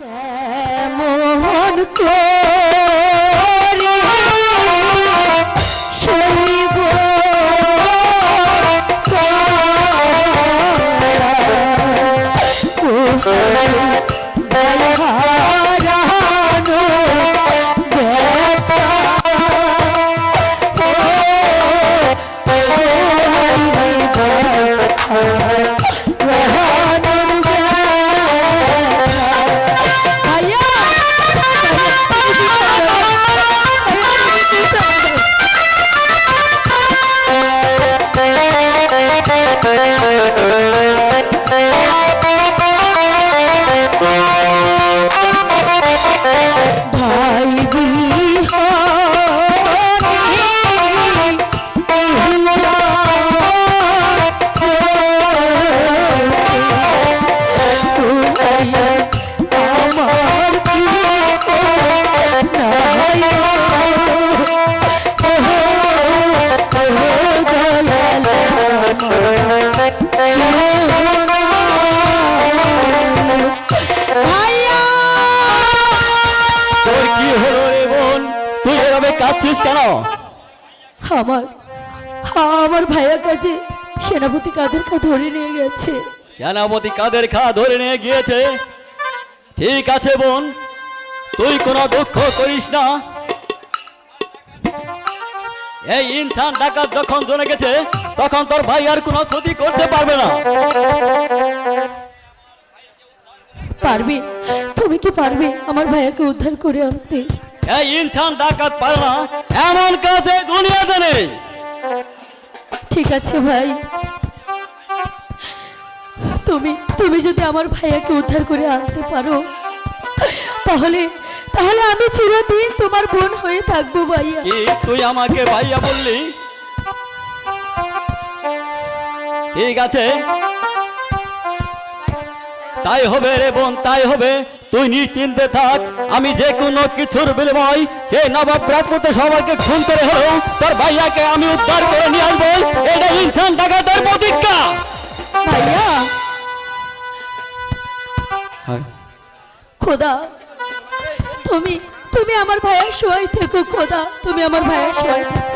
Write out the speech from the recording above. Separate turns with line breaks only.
কেমন
এভাবে কাঁদছিস কেন?
আমার আমার ভাইয়া কাছে সেনাপতি কাদেরকে ধরে নিয়ে গেছে?
সেনাপতি কাদের খা ধরে নিয়ে গিয়েছে? ঠিক আছে বোন তুই কোনো দুঃখ করিস না। এই ইনসান ডাকাত যখন জনে গেছে তখন তোর ভাই আর কোনো ক্ষতি করতে পারবে না।
পারবে? তুমি কি পারবে আমার ভাইয়াকে উদ্ধার করে আনতে?
এই ইনসান ডাকাত পারে না। এমন কাজে দুনিয়াতে নেই
ঠিক আছে ভাই। তুমি তুমি যদি আমার ভাইয়াকে উদ্ধার করে আনতে পারো তাহলে তাহলে আমি চিরদিন তোমার বোন হয়ে থাকব ভাইয়া।
কি তুই আমাকে ভাইয়া বললি? ঠিক আছে। তাই হবে রে বোন তাই হবে। তুই নিশ্চিন্তে থাক আমি যে কোনো কিছুর বিনিময় সেই নবাব রাজপুতে সবাইকে খুন করে হলেও তোর ভাইয়াকে আমি উদ্ধার করে নিয়ে আসব। এটা ইনসান ডাকাতের প্রতিজ্ঞা।
ভাইয়া। খোদা তুমি তুমি আমার ভাইয়ের সহায় থেকো খোদা তুমি আমার ভাইয়ের সহায় থেকো।